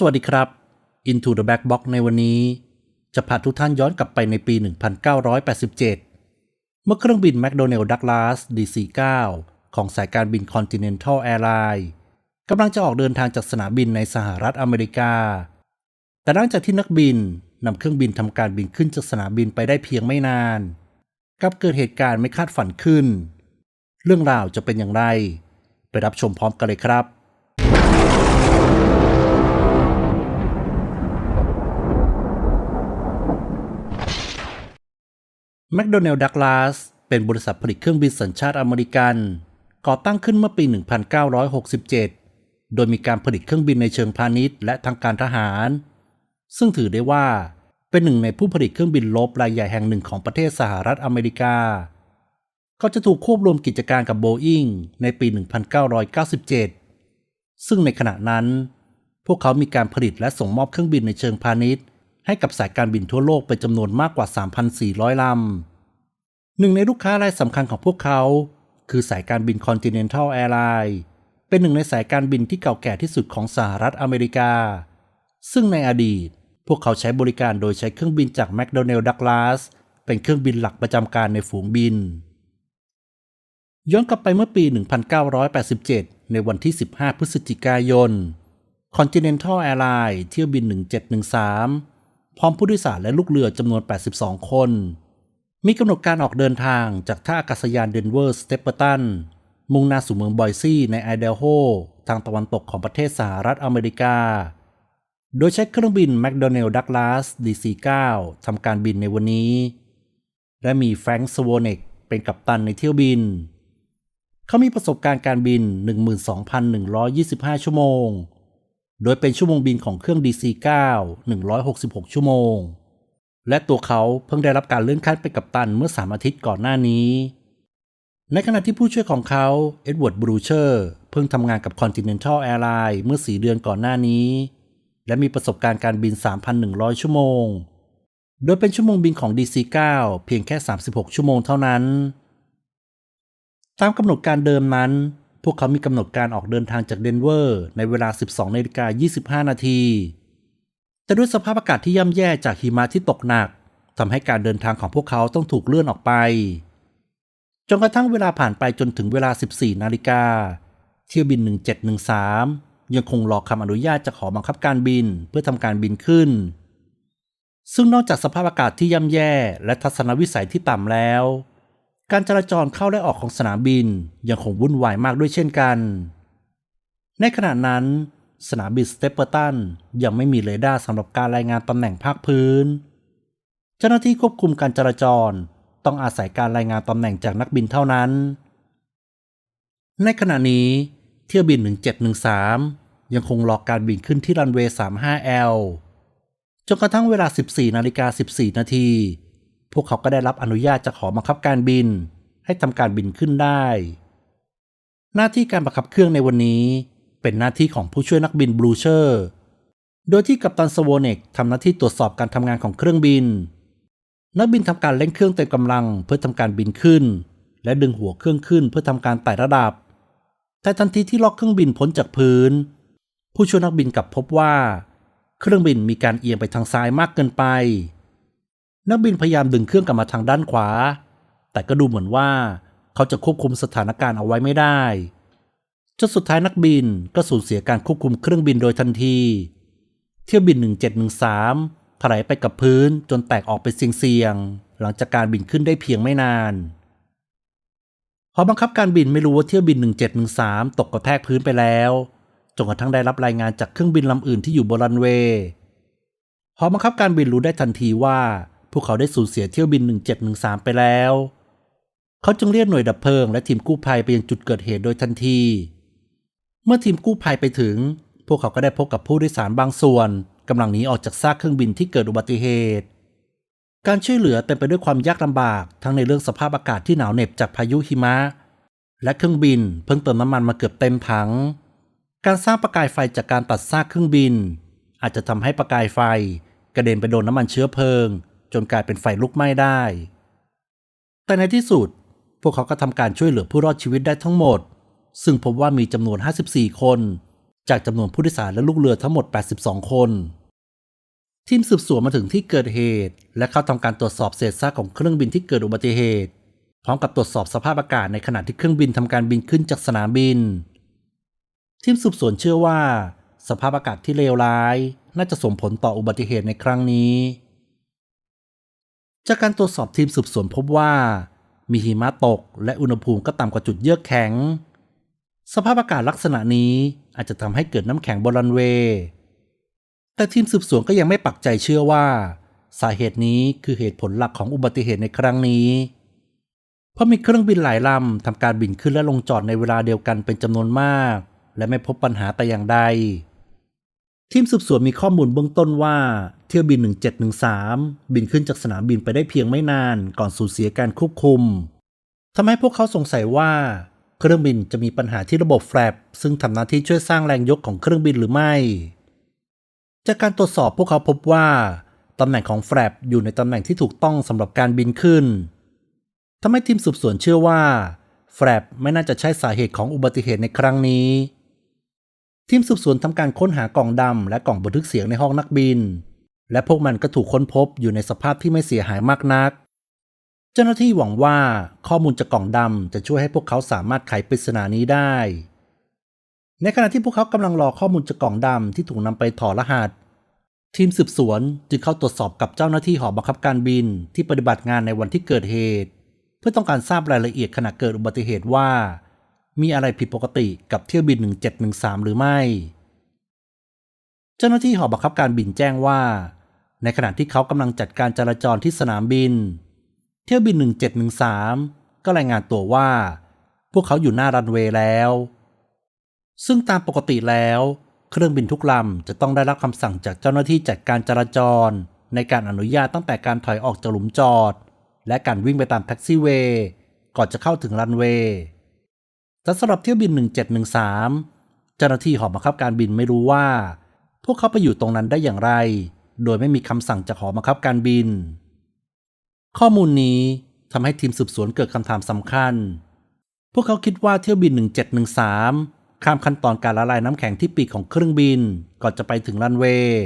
สวัสดีครับ Into the Back Box ในวันนี้ จะพาทุกท่านย้อนกลับไปในปี 1987 เมื่อเครื่องบิน McDonnell Douglas DC-9 ของสายการบิน Continental Airlines กำลังจะออกเดินทางจากสนามบินในสหรัฐอเมริกา แต่หลังจากที่นักบินนำเครื่องบินทำการบินขึ้นจากสนามบินไปได้เพียงไม่นานกับเกิดเหตุการณ์ไม่คาดฝันขึ้น เรื่องราวจะเป็นอย่างไร ไปรับชมพร้อมกันเลยครับ McDonnell Douglas เป็นบริษัทผลิตเครื่องบินสัญชาติอเมริกัน ก่อตั้งขึ้นเมื่อปี 1967 โดยมีการผลิตเครื่องบินในเชิงพาณิชย์และทางการทหาร ซึ่งถือได้ว่าเป็นหนึ่งในผู้ผลิตเครื่องบินลบรายใหญ่แห่งหนึ่งของประเทศสหรัฐอเมริกาก็จะถูกควบรวมกิจการกับโบอิงในปี 1997 ซึ่งในขณะนั้น พวกเขามีการผลิตและส่งมอบเครื่องบินในเชิงพาณิชย์ ให้กับสายการบินทั่วโลกเป็นจำนวนมากกว่า 3,400 ลำ หนึ่งในลูกค้ารายสำคัญของพวกเขา คือสายการบิน Continental Airlines เป็นหนึ่งในสายการบินที่เก่าแก่ที่สุดของสหรัฐอเมริกา ซึ่งในอดีต พวกเขาใช้บริการโดยใช้เครื่องบินจาก McDonnell Douglas เป็นเครื่องบินหลักประจำการในฝูงบิน ย้อนกลับไปเมื่อปี 1987 ในวันที่ 15 พฤศจิกายน Continental Airlines เที่ยวบิน 1713 พร้อมผู้โดยสารและลูกเรือจำนวน 82 คน มีกำหนดการออกเดินทางจากท่าอากาศยานเดนเวอร์สเตปเปอร์ตัน มุ่งหน้าสู่เมืองบอยซี่ในไอเดโฮทางตะวันตกของประเทศสหรัฐอเมริกา โดยใช้เครื่องบิน McDonnell Douglas DC-9 ทำการบินในวันนี้ และมีแฟรงค์สโวเนกเป็นกัปตันในเที่ยวบิน เขามีประสบการณ์การบิน 12,125 ชั่วโมง โดยเป็นชั่วโมงบินของเครื่อง DC-9 166 ชั่วโมง และตัวเขาเพิ่งได้รับการเลื่อนขั้นเป็นกัปตันเมื่อ 3 อาทิตย์ก่อนหน้านี้ ในขณะที่ผู้ช่วยของเขาเอ็ดเวิร์ดบรูเชอร์เพิ่งทำงานกับ Continental Airlines เมื่อ 4 เดือนก่อนหน้านี้ และมีประสบการณ์การบิน 3,100 ชั่วโมง โดยเป็นชั่วโมงบินของ DC-9 เพียงแค่ 36 ชั่วโมงเท่านั้น ตามกำหนดการเดิมนั้น วกเขามีกำหนดการออกเดินทางจากเดนเวอร์ในเวลา 12นาฬิกา25 นาที แต่ด้วยสภาพอากาศที่ย่ำแย่จากหิมะที่ตกหนักทำให้การเดินทางของพวกเขาต้องถูกเลื่อนออกไป จนกระทั่งเวลาผ่านไปจนถึงเวลา 14 นาฬิกา เที่ยวบิน 1713 ยังคงรอคำอนุญาตจากหอบังคับการบินเพื่อทำการบินขึ้น ซึ่งนอกจากสภาพอากาศที่ย่ำแย่และทัศนวิสัยที่ต่ำแล้ว การจราจรเข้าและออกของสนามบินยังคงวุ่นวายมากด้วยเช่นกัน ในขณะนั้น สนามบินสเตปเปอร์ตันยังไม่มีเรดาร์สำหรับการรายงานตำแหน่งภาคพื้น เจ้าหน้าที่ควบคุมการจราจรต้องอาศัยการรายงานตำแหน่งจากนักบินเท่านั้น ในขณะนี้เที่ยวบิน 1713 ยังคงรอการบินขึ้นที่รันเวย์ 35L จนกระทั่งเวลา 14นาฬิกา14 นาที วกเขาก็ได้รับอนุญาตจากหอบังคับการบิน ให้ทำการบินขึ้นได้ หน้าที่การบังคับเครื่องในวันนี้ เป็นหน้าที่ของผู้ช่วยนักบินบลูเชอร์โดยที่กัปตันสโวเนกทำหน้าที่ตรวจสอบการทำงานของเครื่องบิน นักบินทำการเร่งเครื่องเต็มกำลังเพื่อทำการบินขึ้น และดึงหัวเครื่องขึ้นเพื่อทำการไต่ระดับ แต่ทันทีที่ล็อกเครื่องบินพ้นจากพื้น ผู้ช่วยนักบินกลับพบว่า เครื่องบินมีการเอียงไปทางซ้ายมากเกินไป นักบินพยายามดึงเครื่องกลับมาทางด้านขวา แต่ก็ดูเหมือนว่าเขาจะควบคุมสถานการณ์เอาไว้ไม่ได้จนสุดท้ายนักบินก็สูญเสียการควบคุมเครื่องบินโดยทันที เที่ยวบิน 1713ถลายไปกับพื้นจนแตกออกเป็นเสียงๆหลังจากการบินขึ้นได้เพียงไม่นานหอบังคับการบินไม่รู้ว่าเที่ยวบิน 1713 ตกกระแทกพื้นไปแล้วจนกระทั่งได้รับรายงานจากเครื่องบินลำอื่นที่อยู่บนรันเวย์หอบังคับการบินรู้ได้ทันทีว่า พวกเขาได้สูญเสียเที่ยวบิน 1713 ไปแล้ว เขาจึงเรียกหน่วยดับเพลิงและทีมกู้ภัยไปยังจุดเกิดเหตุโดยทันที เมื่อทีมกู้ภัยไปถึง พวกเขาก็ได้พบกับผู้โดยสารบางส่วนกำลังหนีออกจากซากเครื่องบินที่เกิดอุบัติเหตุ การช่วยเหลือเต็มไปด้วยความยากลำบากทั้งในเรื่องสภาพอากาศที่หนาวเหน็บจากพายุหิมะ และเครื่องบินเพิ่งเติมน้ำมันมาเกือบเต็มถัง การสร้างประกายไฟจากการตัดซากเครื่องบิน อาจจะทำให้ประกายไฟกระเด็นไปโดนน้ำมันเชื้อเพลิง จนกลายเป็นไฟลุกไหม้ได้ แต่ในที่สุด พวกเขาก็ทำการช่วยเหลือผู้รอดชีวิตได้ทั้งหมด ซึ่งพบว่ามีจำนวน 54 คน จากจำนวนผู้โดยสารและลูกเรือทั้งหมด 82 คน ทีมสืบสวนมาถึงที่เกิดเหตุ และเข้าทำการตรวจสอบเศษซากของเครื่องบินที่เกิดอุบัติเหตุพร้อมกับตรวจสอบสภาพอากาศในขณะที่เครื่องบินทำการบินขึ้นจากสนามบิน ทีมสืบสวนเชื่อว่า สภาพอากาศที่เลวร้าย น่าจะส่งผลต่ออุบัติเหตุในครั้งนี้ จากการตรวจสอบทีมสืบสวนพบว่า มีหิมะตกและอุณหภูมิก็ต่ำกว่าจุดเยือกแข็ง สภาพอากาศลักษณะนี้อาจจะทำให้เกิดน้ำแข็งบนรันเวย์แต่ทีมสืบสวนก็ยังไม่ปักใจเชื่อว่า สาเหตุนี้คือเหตุผลหลักของอุบัติเหตุในครั้งนี้ เพราะมีเครื่องบินหลายลำทำการบินขึ้นและลงจอดในเวลาเดียวกันเป็นจำนวนมาก และไม่พบปัญหาแต่อย่างใด ทีมสืบสวนมีข้อมูลเบื้องต้นว่า เที่ยวบิน 1713 บินขึ้นจากสนามบินไปได้เพียงไม่นานก่อนสูญเสียการควบคุมทำให้พวกเขาสงสัยว่า เครื่องบินจะมีปัญหาที่ระบบแฟลปซึ่งทำหน้าที่ช่วยสร้างแรงยกของเครื่องบินหรือไม่ จากการตรวจสอบพวกเขาพบว่าตำแหน่งของแฟลปอยู่ในตำแหน่งที่ถูกต้องสำหรับการบินขึ้นทำให้ทีมสืบสวนเชื่อว่าแฟลปไม่น่าจะใช่สาเหตุของอุบัติเหตุในครั้งนี้ ทีมสืบสวนทำการค้นหากล่องดำและกล่องบันทึกเสียงในห้องนักบิน และพวกมันก็ถูกค้นพบอยู่ในสภาพที่ไม่เสียหายมากนัก เจ้าหน้าที่หวังว่าข้อมูลจากกล่องดำจะช่วยให้พวกเขาสามารถไขปริศนานี้ได้ ในขณะที่พวกเขากำลังรอข้อมูลจากกล่องดำที่ถูกนำไปถอดรหัส ทีมสืบสวนจึงเข้าตรวจสอบกับเจ้าหน้าที่หอบังคับการบินที่ปฏิบัติงานในวันที่เกิดเหตุ เพื่อต้องการทราบรายละเอียดขณะเกิดอุบัติเหตุว่า มีอะไรผิดปกติกับเที่ยวบิน 1713 หรือไม่ เจ้าหน้าที่หอบังคับการบินแจ้งว่า ในขณะที่เขากำลังจัดการจราจรที่สนามบิน เที่ยวบิน 1713 ก็รายงานตัวว่า พวกเขาอยู่หน้ารันเวย์แล้ว ซึ่งตามปกติแล้ว เครื่องบินทุกลำจะต้องได้รับคำสั่งจากเจ้าหน้าที่จัดการจราจร ในการอนุญาตตั้งแต่การถอยออกจากหลุมจอด และการวิ่งไปตามแท็กซี่เวย์ก่อนจะเข้าถึงรันเวย์ แต่สำหรับเที่ยวบิน 1713 เจ้าหน้าที่หอบังคับการบินไม่รู้ว่า พวกเขาไปอยู่ตรงนั้นได้อย่างไร โดยไม่มีคำสั่งจากหอบังคับการบิน ข้อมูลนี้ทำให้ทีมสืบสวนเกิดคำถามสำคัญ พวกเขาคิดว่าเที่ยวบิน 1713 ข้ามขั้นตอนการละลายน้ำแข็งที่ปีกของเครื่องบินก่อนจะไปถึงรันเวย์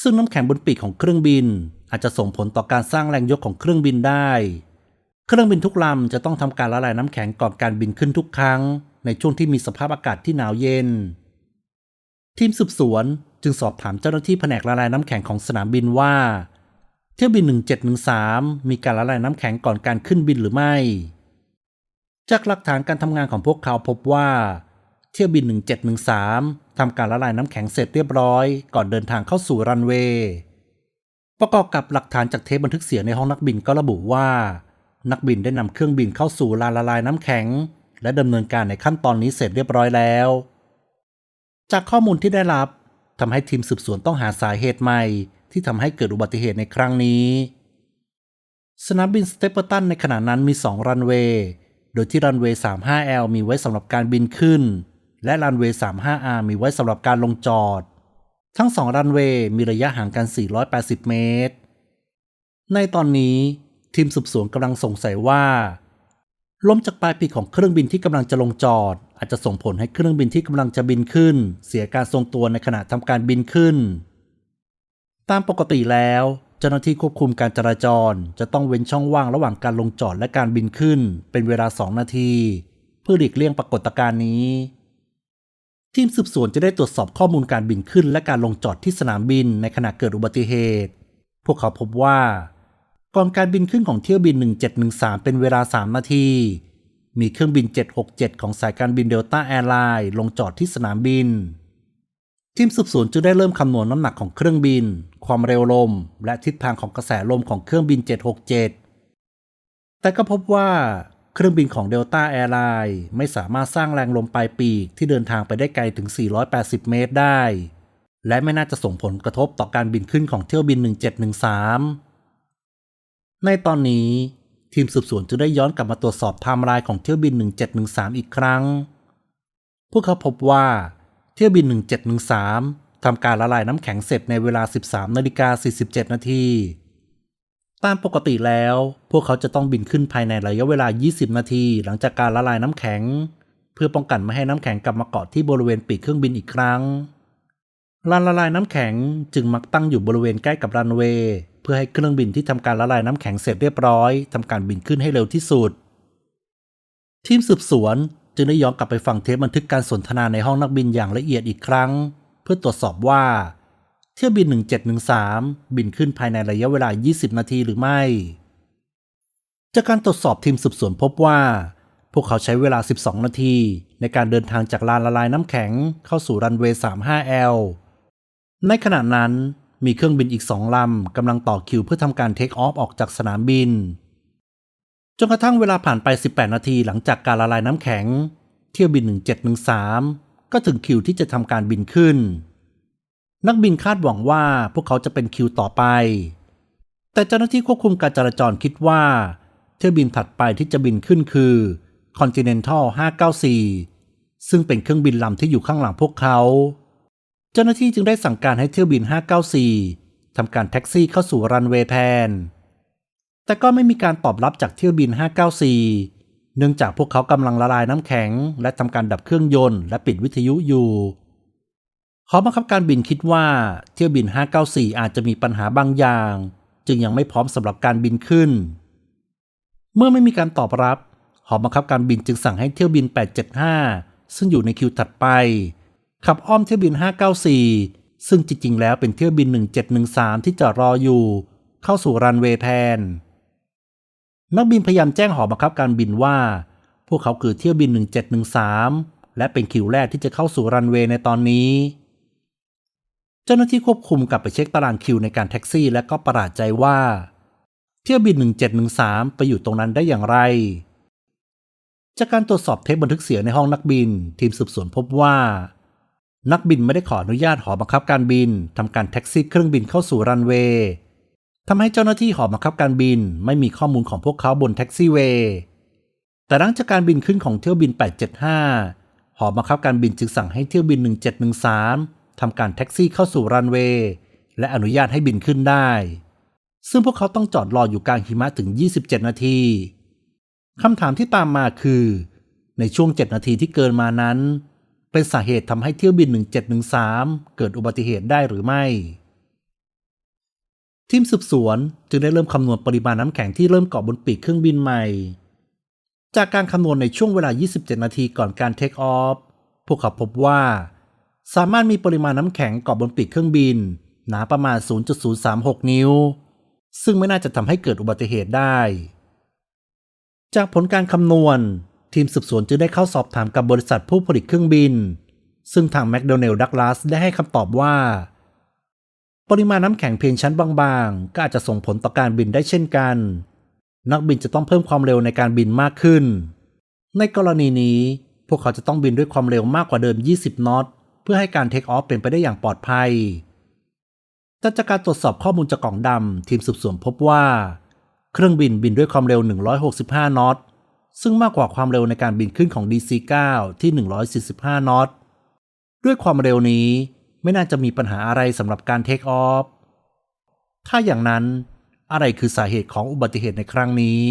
ซึ่งน้ำแข็งบนปีกของเครื่องบิน อาจจะส่งผลต่อการสร้างแรงยกของเครื่องบินได้ เครื่องบินทุกลำจะต้องทำการละลายน้ำแข็งก่อนการบินขึ้นทุกครั้ง ในช่วงที่มีสภาพอากาศที่หนาวเย็น ทีมสืบสวนจึงสอบถามเจ้าหน้าที่แผนกละลายน้ำแข็งของสนามบินว่า เที่ยวบิน 1713 มีการละลายน้ำแข็งก่อนการขึ้นบินหรือไม่ จากหลักฐานการทำงานของพวกเขาพบว่า เที่ยวบิน 1713ทำการละลายน้ำแข็งเสร็จเรียบร้อย ก่อนเดินทางเข้าสู่รันเวย์ประกอบกับหลักฐานจากเทปบันทึกเสียงในห้องนักบินก็ระบุว่า นักบินได้นำเครื่องบินเข้าสู่ลานละลายน้ำแข็ง และดำเนินการในขั้นตอนนี้เสร็จเรียบร้อยแล้ว จากข้อมูลที่ได้รับทำให้ทีมสืบสวนต้องหาสาเหตุใหม่ ที่ทำให้เกิดอุบัติเหตุในครั้งนี้ สนามบินสเตปเปอร์ตันในขณะนั้นมี 2 รันเวย์ โดยที่รันเวย์ 35L มีไว้สำหรับการบินขึ้น และรันเวย์ 35R มีไว้สำหรับการลงจอด ทั้ง 2 รันเวย์มีระยะห่างกัน 480 เมตร ในตอนนี้ ทีมสืบสวนกำลังสงสัยว่าลมจากปลายปีกของเครื่องบินที่กำลังจะลงจอด อาจจะส่งผลให้เครื่องบินที่กำลังจะบินขึ้น เสียการทรงตัวในขณะทำการบินขึ้น ตามปกติแล้ว เจ้าหน้าที่ควบคุมการจราจร จะต้องเว้นช่องว่างระหว่างการลงจอดและการบินขึ้น เป็นเวลา 2 นาที เพื่อหลีกเลี่ยงปรากฏการณ์นี้ ทีมสืบสวนจะได้ตรวจสอบข้อมูลการบินขึ้น และการลงจอดที่สนามบินในขณะเกิดอุบัติเหตุ พวกเขาพบว่า ก่อนการบินขึ้นของเที่ยวบิน 1713 เป็นเวลา 3 นาที มีเครื่องบิน 767 ของสายการบินเดลต้าแอร์ไลน์ลงจอดที่สนามบิน ทีมสืบสวนจึงได้เริ่มคำนวณน้ำหนักของเครื่องบิน ความเร็วลม และทิศทางของกระแสลมของเครื่องบิน 767 แต่ก็พบว่าเครื่องบินของเดลต้าแอร์ไลน์ไม่สามารถสร้างแรงลมปลายปีกที่เดินทางไปได้ไกลถึง 480 เมตรได้ และไม่น่าจะส่งผลกระทบต่อการบินขึ้นของเที่ยวบิน 1713 ในตอนนี้ทีมสืบสวนจึงได้ย้อนกลับมาตรวจสอบไทม์ไลน์ของเที่ยวบิน 1713 อีกครั้ง พวกเขาพบว่าเที่ยวบิน 1713 ทำการละลายน้ำแข็งเสร็จในเวลา 13นาฬิกา47 นาที ตามปกติแล้ว พวกเขาจะต้องบินขึ้นภายในระยะเวลา 20 นาที หลังจากการละลายน้ำแข็ง เพื่อป้องกันไม่ให้น้ำแข็งกลับมาเกาะที่บริเวณปีกเครื่องบินอีกครั้งลานละลายน้ำแข็งจึงมักตั้งอยู่บริเวณใกล้กับรันเวย์ เพื่อให้เครื่องบินที่ทำการละลายน้ำแข็งเสร็จเรียบร้อยทำการบินขึ้นให้เร็วที่สุด ทีมสืบสวนจึงได้ย้อนกลับไปฟังเทปบันทึกการสนทนาในห้องนักบินอย่างละเอียดอีกครั้ง เพื่อตรวจสอบว่า เที่ยวบิน 1713 บินขึ้นภายในระยะเวลา 20 นาทีหรือไม่ จากการตรวจสอบทีมสืบสวนพบว่า พวกเขาใช้เวลา 12 นาที ในการเดินทางจากลานละลายน้ำแข็งเข้าสู่รันเวย์ 35L ในขณะนั้น มีเครื่องบินอีกสองลำกำลังต่อคิวเพื่อทำการเทคออฟออกจากสนามบิน จนกระทั่งเวลาผ่านไป 18 นาทีหลังจากการละลายน้ำแข็ง เที่ยวบิน 1713 ก็ถึงคิวที่จะทำการบินขึ้น นักบินคาดหวังว่าพวกเขาจะเป็นคิวต่อไป แต่เจ้าหน้าที่ควบคุมการจราจรคิดว่า เที่ยวบินถัดไปที่จะบินขึ้นคือ Continental 594 ซึ่งเป็นเครื่องบินลำที่อยู่ข้างหลังพวกเขา เจ้าหน้าที่จึงได้สั่งการให้เที่ยวบิน 594 ทำการแท็กซี่เข้าสู่รันเวย์แทน แต่ก็ไม่มีการตอบรับจากเที่ยวบิน 594 เนื่องจากพวกเขากำลังละลายน้ำแข็ง และทำการดับเครื่องยนต์และปิดวิทยุอยู่หอบังคับการบินคิดว่าเที่ยวบิน 594 อาจจะมีปัญหาบางอย่าง จึงยังไม่พร้อมสำหรับการบินขึ้น เมื่อไม่มีการตอบรับหอบังคับการบินจึงสั่งให้เที่ยวบิน 875 ซึ่งอยู่ในคิวถัดไป ขับอ้อมเที่ยวบิน 594 ซึ่งจริงๆ แล้วเป็นเที่ยวบิน 1713 ที่จอดรออยู่ เข้าสู่รันเวย์แทน นักบินพยายามแจ้งหอบังคับการบินว่า พวกเขาคือเที่ยวบิน 1713 และเป็นคิวแรกที่จะเข้าสู่รันเวย์ในตอนนี้ เจ้าหน้าที่ควบคุมกลับไปเช็คตารางคิวในการแท็กซี่ และก็ประหลาดใจว่า เที่ยวบิน 1713 ไปอยู่ตรงนั้นได้อย่างไรจากการตรวจสอบเทปบันทึกเสียงในห้องนักบิน ทีมสืบสวนพบว่า นักบินไม่ได้ขออนุญาตหอบังคับการบินทำการแท็กซี่เครื่องบินเข้าสู่รันเวย์ทำให้เจ้าหน้าที่หอบังคับการบินไม่มีข้อมูลของพวกเขาบนแท็กซี่เวย์แต่หลังจากการบินขึ้นของเที่ยวบิน 875 หอบังคับการบินจึงสั่งให้เที่ยวบิน 1713ทำการแท็กซี่เข้าสู่รันเวย์และอนุญาตให้บินขึ้นได้ ซึ่งพวกเขาต้องจอดรออยู่กลางหิมะถึง 27 นาทีคำถามที่ตามมาคือ ในช่วง 7 นาทีที่เกินมานั้น เป็นสาเหตุทำให้เที่ยวบิน 1713 เกิดอุบัติเหตุได้หรือไม่ ทีมสืบสวนจึงได้เริ่มคำนวณปริมาณน้ำแข็งที่เริ่มเกาะบนปีกเครื่องบินใหม่ จากการคำนวณในช่วงเวลา 27 นาทีก่อนการเทคออฟ พวกเขาพบว่า สามารถมีปริมาณน้ำแข็งเกาะบนปีกเครื่องบิน หนาประมาณ 0.036 นิ้ว ซึ่งไม่น่าจะทำให้เกิดอุบัติเหตุได้ จากผลการคำนวณ ทีมสืบสวนจึงได้เข้าสอบถามกับบริษัทผู้ผลิตเครื่องบิน ซึ่งทางแมคโดนัลด์ดักลาสได้ให้คำตอบว่า ปริมาณน้ำแข็งเพียงชั้นบางๆ ก็อาจจะส่งผลต่อการบินได้เช่นกัน นักบินจะต้องเพิ่มความเร็วในการบินมากขึ้น ในกรณีนี้ พวกเขาจะต้องบินด้วยความเร็วมากกว่าเดิม 20 นอตเพื่อให้การเทคออฟเป็นไปได้อย่างปลอดภัยแต่จากการตรวจสอบข้อมูลจากกล่องดำทีมสืบสวนพบว่า เครื่องบินบินด้วยความเร็ว 165 นอต ซึ่งมากกว่าความเร็วในการบินขึ้นของ DC-9 ที่ 145 นอต ด้วยความเร็วนี้ไม่น่าจะมีปัญหาอะไรสำหรับการเทคออฟ ถ้าอย่างนั้นอะไรคือสาเหตุของอุบัติเหตุในครั้งนี้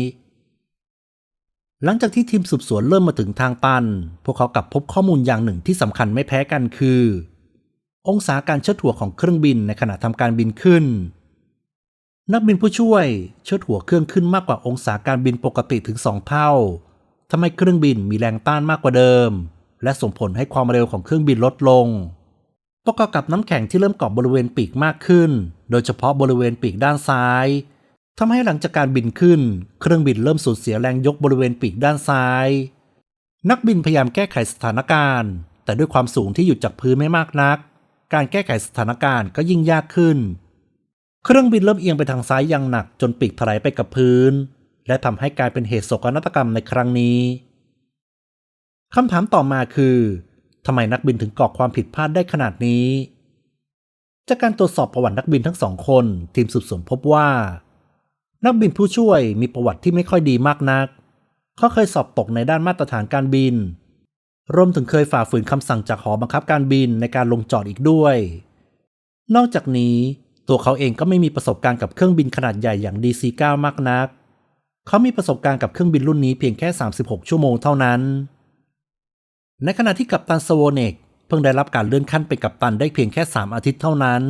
หลังจากที่ทีมสืบสวนเริ่มมาถึงทางตัน พวกเขากลับพบข้อมูลอย่างหนึ่งที่สำคัญไม่แพ้กันคือ องศาการเชิดหัวของเครื่องบินในขณะทำการบินขึ้น นักบินผู้ช่วยเชิดหัวเครื่องขึ้นมากกว่าองศาการบินปกติถึง2เท่าทำให้เครื่องบินมีแรงต้านมากกว่าเดิม และส่งผลให้ความเร็วของเครื่องบินลดลง ประกอบกับน้ำแข็งที่เริ่มเกาะบริเวณปีกมากขึ้น โดยเฉพาะบริเวณปีกด้านซ้ายทำให้หลังจากการบินขึ้น เครื่องบินเริ่มสูญเสียแรงยกบริเวณปีกด้านซ้าย นักบินพยายามแก้ไขสถานการณ์ แต่ด้วยความสูงที่อยู่จากพื้นไม่มากนัก การแก้ไขสถานการณ์ก็ยิ่งยากขึ้น เครื่องบินเริ่มเอียงไปทางซ้ายอย่างหนักจนปีกถลายไปกับพื้น และทำให้กลายเป็นเหตุโศกนาฏกรรมในครั้งนี้คำถามต่อมาคือทำไมนักบินถึงก่อความผิดพลาดได้ขนาดนี้ จากการตรวจสอบประวัตินักบินทั้งสองคน ทีมสืบสวนพบว่า นักบินผู้ช่วยมีประวัติที่ไม่ค่อยดีมากนัก เขาเคยสอบตกในด้านมาตรฐานการบิน รวมถึงเคยฝ่าฝืนคำสั่งจากหอบังคับการบินในการลงจอดอีกด้วย นอกจากนี้ ตัวเขาเองก็ไม่มีประสบการณ์กับเครื่องบินขนาดใหญ่อย่าง DC-9 มากนัก เขามีประสบการณ์กับเครื่องบินรุ่นนี้เพียงแค่ 36 ชั่วโมงเท่านั้น ในขณะที่กัปตันสโวเนกเพิ่งได้รับการเลื่อนขั้นเป็นกัปตันได้เพียงแค่ 3 อาทิตย์เท่านั้น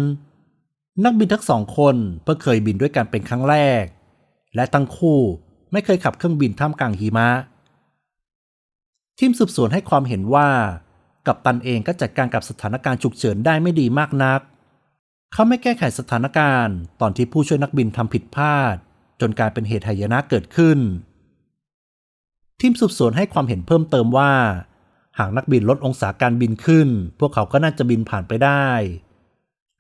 นักบินทั้งสองคนเพิ่งเคยบินด้วยกันเป็นครั้งแรก และทั้งคู่ไม่เคยขับเครื่องบินท่ามกลางหิมะ ทีมสืบสวนให้ความเห็นว่า กัปตันเองก็จัดการกับสถานการณ์ฉุกเฉินได้ไม่ดีมากนัก เขาไม่แก้ไขสถานการณ์ ตอนที่ผู้ช่วยนักบินทำผิดพลาด จนกลายเป็นเหตุหายนะเกิดขึ้น ทีมสืบสวนให้ความเห็นเพิ่มเติมว่า หากนักบินลดองศาการบินขึ้น พวกเขาก็น่าจะบินผ่านไปได้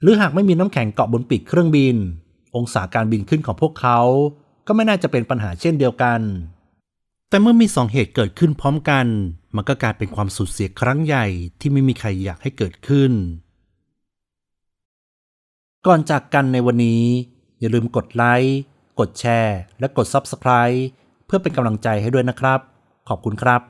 หรือหากไม่มีน้ำแข็งเกาะบนปีกเครื่องบิน องศาการบินขึ้นของพวกเขา ก็ไม่น่าจะเป็นปัญหาเช่นเดียวกัน แต่เมื่อมีสองเหตุเกิดขึ้นพร้อมกัน มันก็กลายเป็นความสูญเสียครั้งใหญ่ที่ไม่มีใครอยากให้เกิดขึ้น ก่อนจากกันในวันนี้ อย่าลืมกดไลค์ กดแชร์ และกด Subscribe เพื่อเป็นกำลังใจให้ด้วยนะครับ ขอบคุณครับ